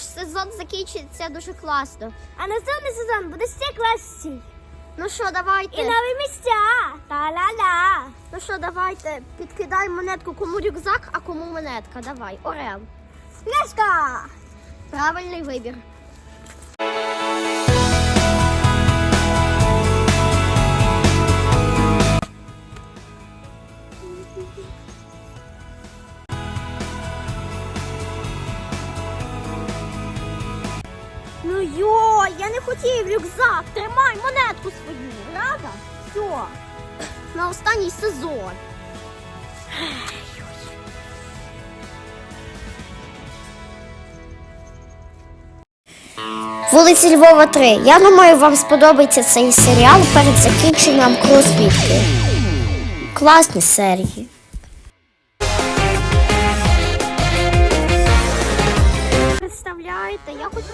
наш сезон закінчиться дуже класно. А наступний сезон буде ще класний. Ну що, давайте. І нові місця. Та-ла-ла. Ну що, давайте підкидай монетку, кому рюкзак, а кому монетка. Давай, Орел. Ляшка. Правильний вибір. Останній. Вулиці Львова 3. Я думаю, вам сподобається цей серіал перед закінченням кросбітки. Класні серії. Представляєте, я хочу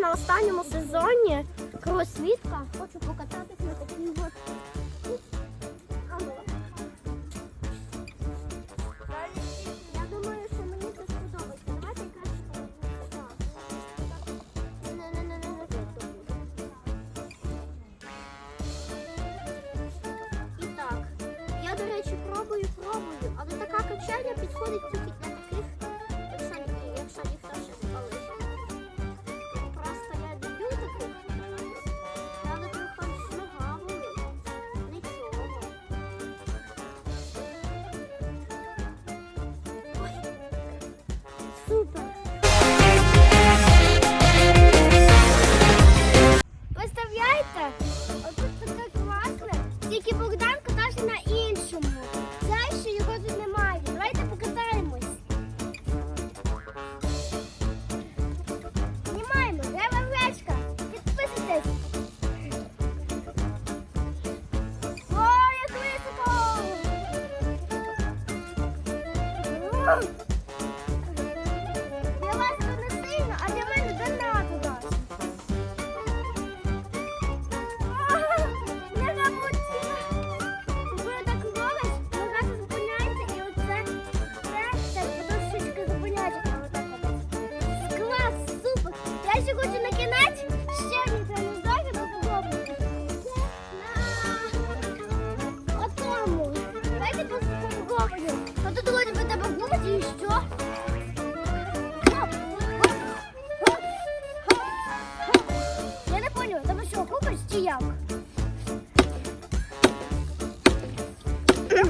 на останньому сезоні кросвітка. Хочу покататись на такій от. Алло. Я думаю, що мені це сподобається. Давайте краще. І так, я, до речі, пробую, пробую, але така качеля підходить тільки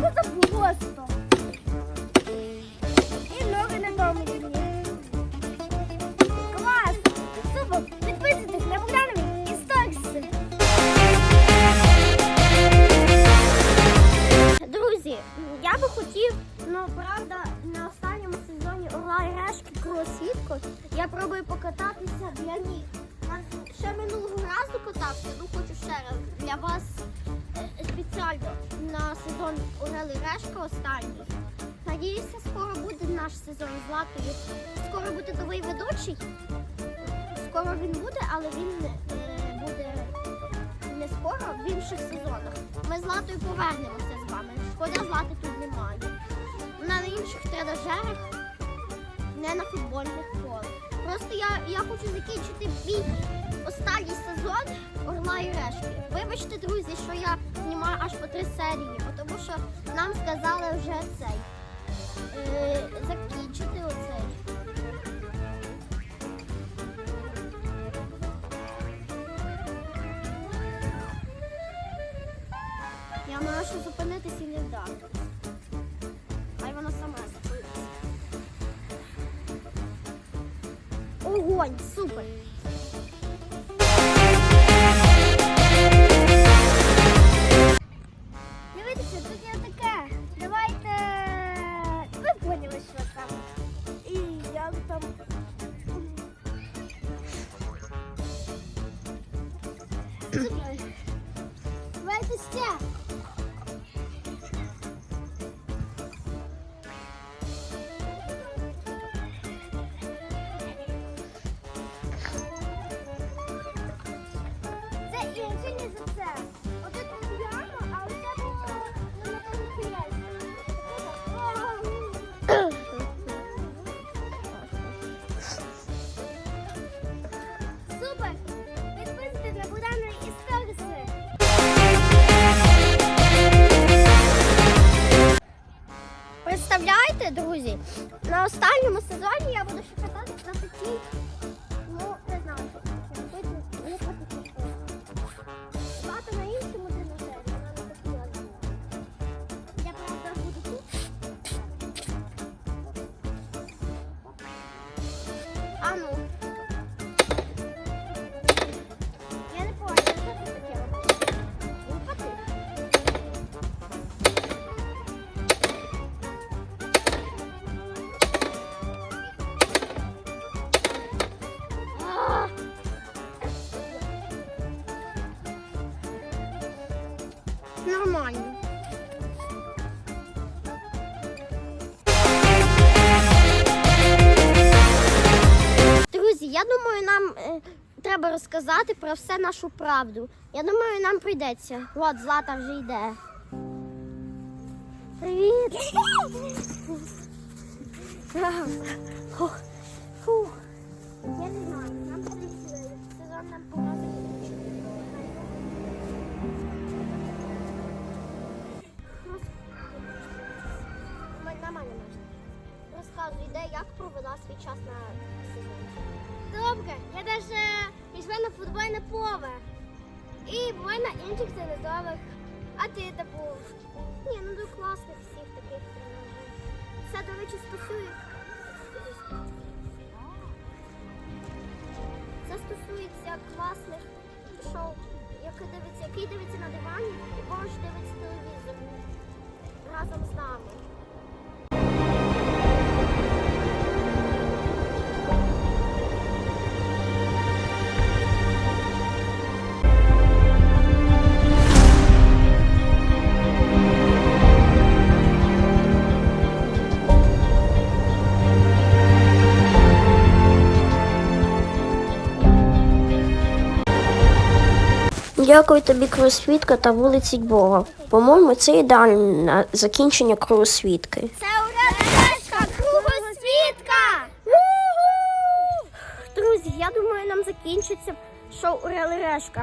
Як це просто? І ноги на тому рівні. Клас! Супер! Підписуйтесь на Богданові і Стокси! Друзі, я би хотів, ну правда, на останньому сезоні Орла і Решки кросвітку я пробую покататися для них. Ще минулого разу катався, ну хочу ще раз для вас спеціально на сезон Орел і Решка останній. Надіюся, скоро буде наш сезон з Латою. Скоро буде новий ведучий. Скоро він буде, але він е, буде не скоро, в інших сезонах. Ми з Латою повернемося з вами. Шкода злати тут немає. Вона на інших тренажерах, не на футбольних полах. Просто я, я хочу закінчити мій останній сезон Орла і Решки. Вибачте, аж по три серії, тому що нам сказали вже цей е, закінчити оцей. Я маю ще зупинитись і не вдати. Хай вона сама зупиниться. Огонь, супер. Давайте ще. Представляєте, друзі, на останньому сезоні я буду ще кататися на такій, Нормально. Друзі, я думаю, нам е, треба розказати про все нашу правду. Я думаю, нам прийдеться. От, Злата вже йде. Привіт! Фух. Фух. Я не знаю, нам прийдеться як провела свій час на сезоні. Добре, я даже пішла на футбольне поле. І була на інших телевізорах. А ти де був? Ні, ну до класних всіх таких. Це, до речі, стосується. Це стосується класних шоу, який дивиться, який дивиться на дивані, і поруч дивиться телевізор разом з нами. Дякую тобі, кросвітка та вулиці Бога. По-моєму, це ідеальне закінчення кросвітки. Це урадешка кругосвітка! Друзі, я думаю, нам закінчиться шоу Орел і Решка.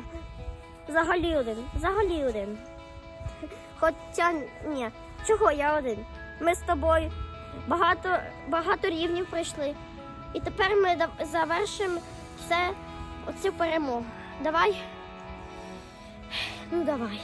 Взагалі один. Взагалі один. Хоча ні. Чого я один? Ми з тобою багато, багато рівнів пройшли. І тепер ми завершимо все оцю перемогу. Давай. Ну давай.